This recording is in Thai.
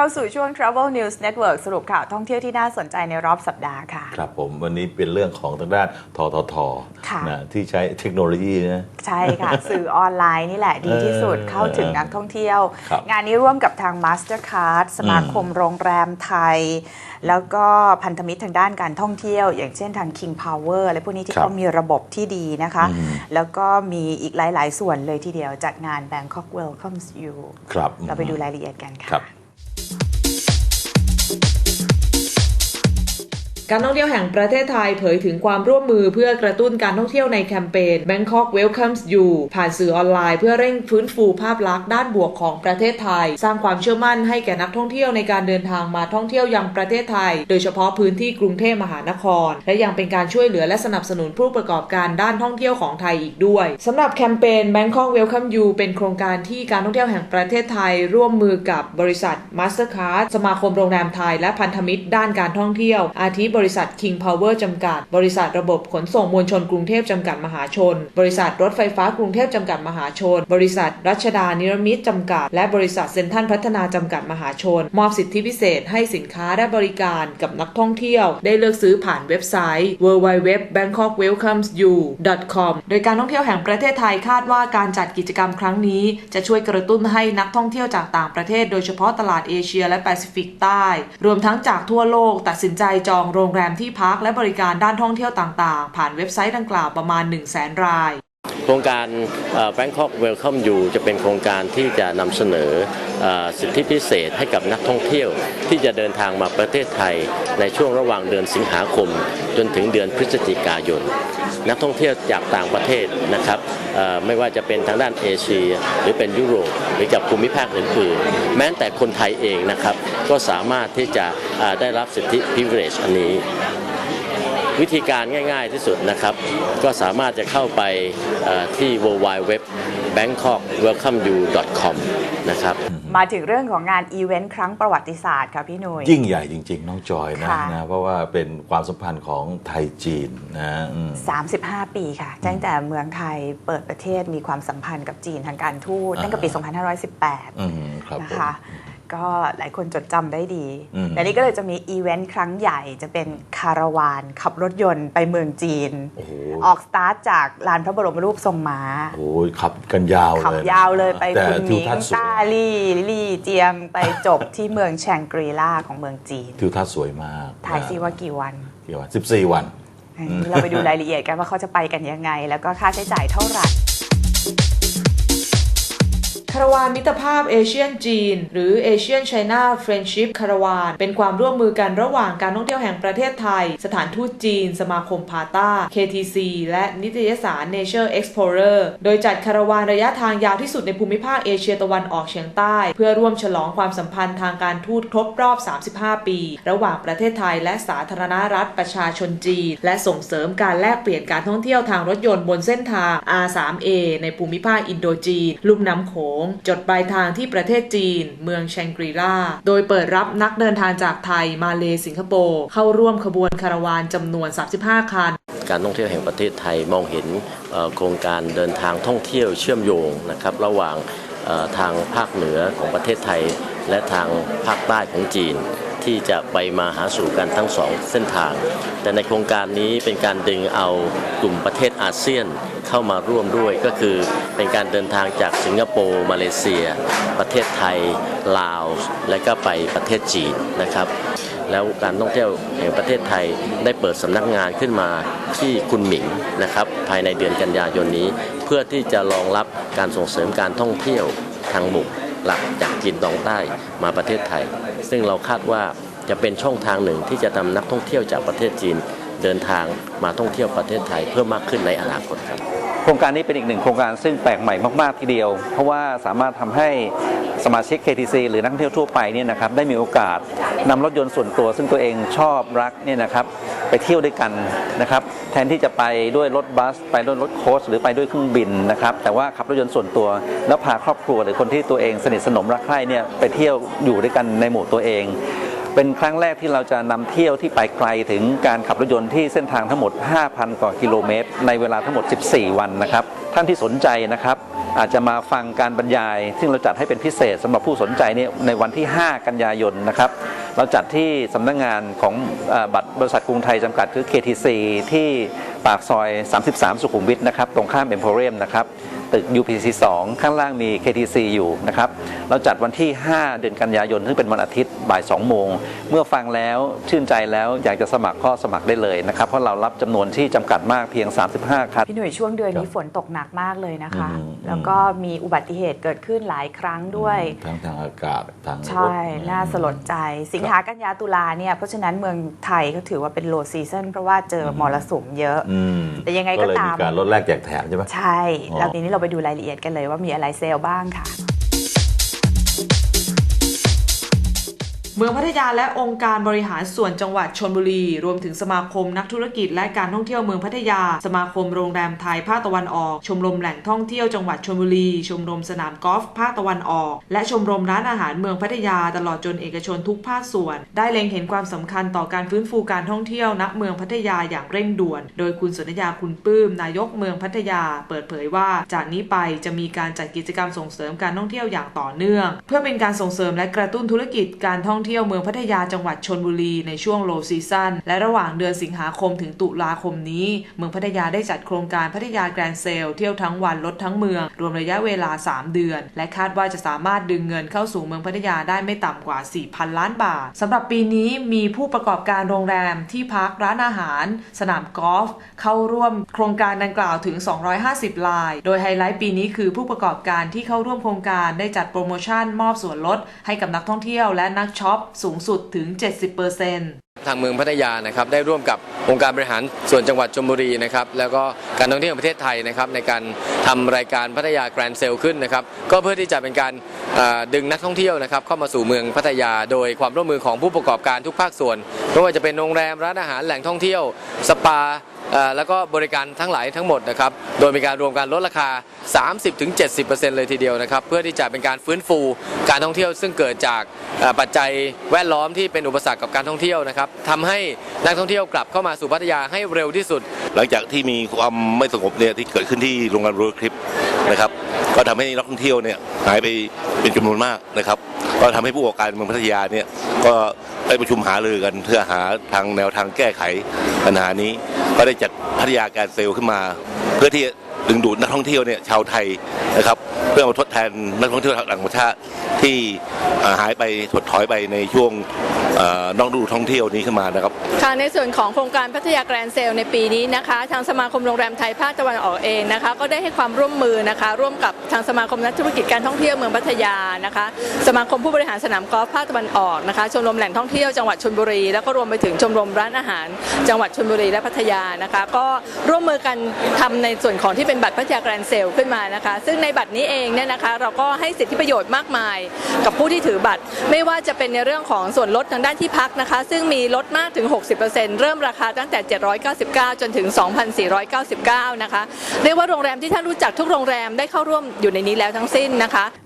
เข้าสู่ช่วง Travel News Network สรุปข่าวท่องเที่ยวที่น่าสนใจในรอบสัปดาห์ค่ะ ครับผมวันนี้เป็นเรื่องของทางด้านทททค่ะนะที่ใช้เทคโนโลยีนะ ใช่ค่ะ สื่อออนไลน์นี่แหละดีที่สุดเออเข้าถึงนักท่องเที่ยว ครับงานนี้ร่วมกับทาง Mastercard สมาคมโรงแรมไทย แล้วก็พันธมิตรทางด้านการท่องเที่ยว อย่างเช่นทาง King Power อะไรพวกนี้ที่ครับเขามีระบบที่ดีนะคะ อืม แล้วก็มีอีกหลาย ๆ ส่วนเลยทีเดียวจัดงาน Bangkok Welcomes You ครับ เราไปดูรายละเอียดกันคค่ะรับ การท่องเที่ยวแห่งประเทศไทยเผยถึงความร่วมมือเพื่อกระตุ้นการท่องเที่ยวในแคมเปญ Bangkok Welcomes You ผ่านสื่อออนไลน์เพื่อเร่งฟื้นฟูภาพลักษณ์ด้านบวกของประเทศไทย สร้างความเชื่อมั่นให้แก่นักท่องเที่ยวในการเดินทางมาท่องเที่ยวยังประเทศไทย โดยเฉพาะพื้นที่กรุงเทพมหานคร และยังเป็นการช่วยเหลือและสนับสนุนผู้ประกอบการด้านท่องเที่ยวของไทยอีกด้วยสำหรับแคมเปญ Bangkok Welcome You เป็นโครงการที่การท่องเที่ยวแห่งประเทศไทย ร่วมมือกับบริษัท Mastercard สมาคมโรงแรมไทย และพันธมิตรด้านการท่องเที่ยวอาทิบบริษัท King Power จำกัด บริษัทระบบขนส่งมวลชนกรุงเทพจำกัดมหาชน บริษัทรถไฟฟ้ากรุงเทพจำกัดมหาชน บริษัทรัชดานิรมิตจำกัด และบริษัทเซ็นทรัลพัฒนาจำกัดมหาชน มอบสิทธิพิเศษให้สินค้าและบริการกับนักท่องเที่ยว ได้เลือกซื้อผ่านเว็บไซต์ www.bangkokwelcomesyou.com โดยการท่องเที่ยวแห่งประเทศไทยคาดว่าการจัดกิจกรรมครั้งนี้ จะช่วยกระตุ้นให้นักท่องเที่ยวจากต่างประเทศ โดยเฉพาะตลาดเอเชีย และแปซิฟิกใต้ รวมทั้งจากทั่วโลกตัดสินใจจองโรงงแรมที่พักและบริการด้านท่องเที่ยวต่างๆ ผ่านเว็บไซต์ดังกล่าวประมาณ 1 0 0 0 0แราย ครงการเอ่อ Bangkok Welcome You จะเป็นโครงการที่จะนำเสนอสิทธิพิเศษให้กับนักท่องเที่ยวที่จะเดินทางมาประเทศไทยในช่วงระหว่างเดือนสิงหาคม จนถึงเดือนพฤศจิกายน นักท่องเที่ยวจากต่างประเทศนะครับไม่ว่าจะเป็นทางด้านเอเชีย หรือเป็นยุโรปหรือจากภูมิภาคอื่นๆ แม้แต่คนไทยเองนะครับก็สามารถที่จะได้รับสิทธิ privilege อันนี้ วิธีการง่าย ๆที่สุดนะครับ ก็สามารถจะเข้าไปเอ่อที่ w w w bangkokwelcomeyou.com นะครับมาถึงเรื่องของงานอีเวนต์ครั้งประวัติศาสตร์ค่ะพี่หนุ่ยยิ่งใหญ่จริง ๆ น้องจอยนะค่ะนะ เพราะว่าเป็นความสัมพันธ์ของไทยจีนนะอืม35ปีค่ะตั้งแต่เมืองไทยเปิดประเทศมีความสัมพันธ์กับจีนทางการทูตอ่าตั้งแต่ปี 2518อืมครับนะผมคะ ก็หลายคนจดจำได้ดีอืมแต่นี้ก็เลยจะมีอีเวนต์ครั้งใหญ่จะเป็นคาราวานขับรถยนต์ไปเมืองจีนโอ้โหออกสตาร์ทจากลานพระบรมรูปทรงม้าโอ้โหขับกันยาวเลย ขับยาวเลยไปแต่คุณหทิวมิงทัศน์สวต้ายลี่ลี่เจียงไปจบที่เมืองแชงกรีลาของเมืองจีน ทิวทัศน์สวยมาก ถ่ายซิว่ากี่วัน กี่วันสิบสี่วัน เราไปดูรายละเอียดกันว่าเขาจะไปกันยังไง แล้วก็ค่าใช้จ่ายเท่าไหร่คาราวานมิตรภาพเอเชียนจีน หรือ Asian China Friendship คาราวาน เป็นความร่วมมือกันระหว่างการท่องเที่ยวแห่งประเทศไทย สถานทูตจีน สมาคมพาต้า KTC และนิตยสาร Nature Explorer โดยจัดคาราวานระยะทางยาวที่สุดในภูมิภาคเอเชียตะวันออกเฉียงใต้ เพื่อร่วมฉลองความสัมพันธ์ทางการทูตครบรอบ 35 ปี ระหว่างประเทศไทยและสาธารณรัฐประชาชนจีน และส่งเสริมการแลกเปลี่ยนการท่องเที่ยวทางรถยนต์บนเส้นทาง R3A ในภูมิภาคอินโดจีน ลุ่มน้ำโขงจดปลายทางที่ประเทศจีน เมืองแชงกรีลา โดยเปิดรับนักเดินทางจากไทย มาเลสิงคโปร์ เข้าร่วมขบวนคาราวานจำนวน 35 คัน การท่องเที่ยวแห่งประเทศไทยมองเห็นโครงการเดินทางท่องเที่ยวเชื่อมโยงนะครับระหว่างทางภาคเหนือของประเทศไทย และทางภาคใต้ของจีนที่จะไปมาหาสู่กันทั้งสองเส้นทาง แต่ในโครงการนี้เป็นการดึงเอากลุ่มประเทศอาเซียน เข้ามาร่วมด้วยก็คือเป็นการเดินทางจากสิงคโปร์มาเลเซีย ประเทศไทย ลาว และก็ไปประเทศจีนนะครับ แล้วการท่องเที่ยวแห่งประเทศไทยได้เปิดสำนักงานขึ้นมาที่คุณหมิงนะครับภายในเดือนกันยายนนี้ เพื่อที่จะรองรับการส่งเสริมการท่องเที่ยวทางบุกหลักจากจีนตอนใต้มาประเทศไทย ซึ่งเราคาดว่าจะเป็นช่องทางหนึ่งที่จะทำนักท่องเที่ยวจากประเทศจีนเดินทางมาท่องเที่ยวประเทศไทยเพิ่มมากขึ้นในอนาคตครับ ครงการนี้เป็นอีกหนึ่งโครงการซึ่งแปลกใหม่มาก ๆ ทีเดียว เพราะว่าสามารถทำให้สมาชิก KTC หรือนักท่องเที่ยวทั่วไปเนี่ยนะครับได้มีโอกาสนำรถยนต์ส่วนตัว ซึ่งตัวเองชอบรักเนี่ยนะครับไปเที่ยวด้วยกันนะครับแทนที่จะไปด้วยรถบัส ไปด้วยรถโค้ชหรือไปด้วยเครื่องบินนะครับแต่ว่าขับรถยนต์ส่วนตัว แล้วพาครอบครัวหรือคนที่ตัวเองสนิทสนมรักใคร่เนี่ยไปเที่ยวอยู่ด้วยกันในหมู่ตัวเอง เป็นครั้งแรกที่เราจะนำเที่ยวที่ไปไกลถึงการขับรถยนต์ที่เส้นทางทั้งหมด 5,000 กว่ากิโลเมตร ในเวลาทั้งหมด 14 วันนะครับ ท่านที่สนใจนะครับ อาจจะมาฟังการบรรยาย ซึ่งเราจัดให้เป็นพิเศษสำหรับผู้สนใจเนี่ยในวันที่ 5 กันยายนนะครับเราจัดที่สำนักงานของอบัตรบริษัทกรุงไทยจำกัดคือ KTC ที่ปากซอย 33 สุขุมวิทนะครับตรงข้ามเอ็มโพเรียมนะครับ ตึก UPC 2 ข้างล่างมี KTC อยู่นะครับ เราจัดวันที่ 5 เดือนกันยายน ซึ่งเป็นวันอาทิตย์บ่าย 2 โมง เมื่อฟังแล้วชื่นใจแล้วอยากจะสมัครก็สมัครได้เลยนะครับ เพราะเรารับจำนวนที่จำกัดมากเพียง 35 คัน พี่หนุ่ยช่วงเดือนนี้ครับฝนตกหนักมากเลยนะคะ อืม แล้วก็มีอุบัติเหตุเกิดขึ้นหลายครั้งด้วย ทั้งทางอากาศทางรถ ใช่ น่าสลดใจ สิงหากันยาตุลาเนี่ย เพราะฉะนั้นเมืองไทยก็ถือว่าเป็นโลซีซั o นเพราะว่าเจอมรสุมเยอะ อืมแต่ยังไงก็เลยตามมีการลดแลกแจกแถมใช่ไหม ใช่อ๋อแล้วทีนี้เราไปดูรายละเอียดกันเลยว่ามีอะไรเซลล์บ้างค่ะ เมืองพัทยาและองค์การบริหารส่วนจังหวัดชนบุรี รวมถึงสมาคมนักธุรกิจและการท่องเที่ยวเมืองพัทยา สมาคมโรงแรมไทยภาคตะวันออก ชมรมแหล่งท่องเที่ยวจังหวัดชนบุรี ชมรมสนามกอล์ฟภาคตะวันออก และชมรมร้านอาหารเมืองพัทยาตลอดจนเอกชนทุกภาคส่วน ได้เล็งเห็นความสำคัญต่อการฟื้นฟูการท่องเที่ยวณเมืองพัทยาอย่างเร่งด่วน โดยคุณสุนยาคุณปื้ม นายกเมืองพัทยา เปิดเผยว่า จากนี้ไปจะมีการจัดกิจกรรมส่งเสริมการท่องเที่ยวอย่างต่อเนื่อง เพื่อเป็นการส่งเสริมและกระตุ้นธุรกิจการท่องเที่ยวเมืองพัทยาจังหวัดชนบุรีในช่วงโลซีซั่นและระหว่างเดือนสิงหาคมถึงตุลาคมนี้ เมืองพัทยาได้จัดโครงการพัทยาแกรนด์เซลเที่ยวทั้งวันลดทั้งเมือง รวมระยะเวลา 3 เดือน และคาดว่าจะสามารถดึงเงินเข้าสู่เมืองพัทยาได้ไม่ต่ำกว่า 4,000 ล้านบาทสำหรับปีนี้มีผู้ประกอบการโรงแรมที่พักร้านอาหาร สนามกอล์ฟเข้าร่วมโครงการดังกล่าวถึง 250ราย โดยไฮไลท์ปีนี้คือผู้ประกอบการที่เข้าร่วมโครงการได้จัดโปรโมชั่นมอบส่วนลดให้กับนักท่องเที่ยวและนักช็อปสูงสุดถึง 70%ทางเมืองพัทยานะครับได้ร่วมกับองค์การบริหารส่วนจังหวัดชลบุรีนะครับแล้วก็การท่องเที่ยวประเทศไทยนะครับในการทำรายการพัทยาแกรนด์เซลขึ้นนะครับก็เพื่อที่จะเป็นการดึงนักท่องเที่ยวนะครับเข้ามาสู่เมืองพัทยา โดยความร่วมมือของผู้ประกอบการทุกภาคส่วนไม่ว่าจะเป็นโรงแรมร้านอาหารแหล่งท่องเที่ยว สปา แล้วก็บริการทั้งหลายทั้งหมดนะครับ โดยมีการรวมการลดราคา 30-70%เลยทีเดียวนะครับ เพื่อที่จะเป็นการฟื้นฟูการท่องเที่ยว ซึ่งเกิดจากปัจจัยแวดล้อมที่เป็นอุปสรรคกับการท่องเที่ยวนะครับทำให้นักท่องเที่ยวกลับเข้ามาสู่พัทยาให้เร็วที่สุด หลังจากที่มีความไม่สงบเนี่ยที่เกิดขึ้นที่โรงแรมโรลคลิปนะครับ ก็ทำให้นักท่องเที่ยวเนี่ยหายไปเป็นจำนวนมากนะครับก็ทำให้ผู้ประกอบการเมืองพัทยาเนี่ยก็ได้ประชุมหารือกันเพื่อหาทางแนวทางแก้ไข ปัญหานี้ก็ได้จัดพัทยาแกรนเซลขึ้นมา เพื่อที่จะดึงดูดนักท่องเที่ยวเนี่ยชาวไทยนะครับเพื่อมาทดแทนนักท่องเที่ยวต่างประเทศที่หายไปถดถอยไปในช่วงเอ่อนอกดูท่องเที่ยวนี้ขึ้นมานะครับค่ะในส่วนของโครงการพัทยาแกรนเซลในปีนี้นะคะ ทางสมาคมโรงแรมไทยภาคตะวันออกเองนะคะ ก็ได้ให้ความร่วมมือนะคะ ร่วมกับทางสมาคมนักธุรกิจการท่องเที่ยวเมืองพัทยานะคะ สมาคมผู้บริหารสนามกอล์ฟภาคตะวันออกนะคะชมรมแหล่งท่องเที่ยวจังหวัดชลบุรีแล้วก็รวมไปถึงชมรมร้านอาหาร จังหวัดชชลบุรีและพัทยานะคะ ก็ร่วมมือกันทำในส่วนของที่เป็นบัตรพัทยาแกรนด์เซลขึ้นมานะคะ ซึ่งในบัตรนี้เองเนี่ยนะคะ เราก็ให้สิทธิประโยชน์มากมาย กับผู้ที่ถือบัตร ไม่ว่าจะเป็นในเรื่องของส่วนลดทางด้านที่พักนะคะ ซึ่งมีลดมากถึง 60%เริ่มราคาตั้งแต่ 799 จนถึง 2,499 นะคะเรียกว่าโรงแรมที่ท่านรู้จักทุกโรงแรมได้เข้าร่วมอยู่ในนี้แล้วทั้งสิ้นนะคะ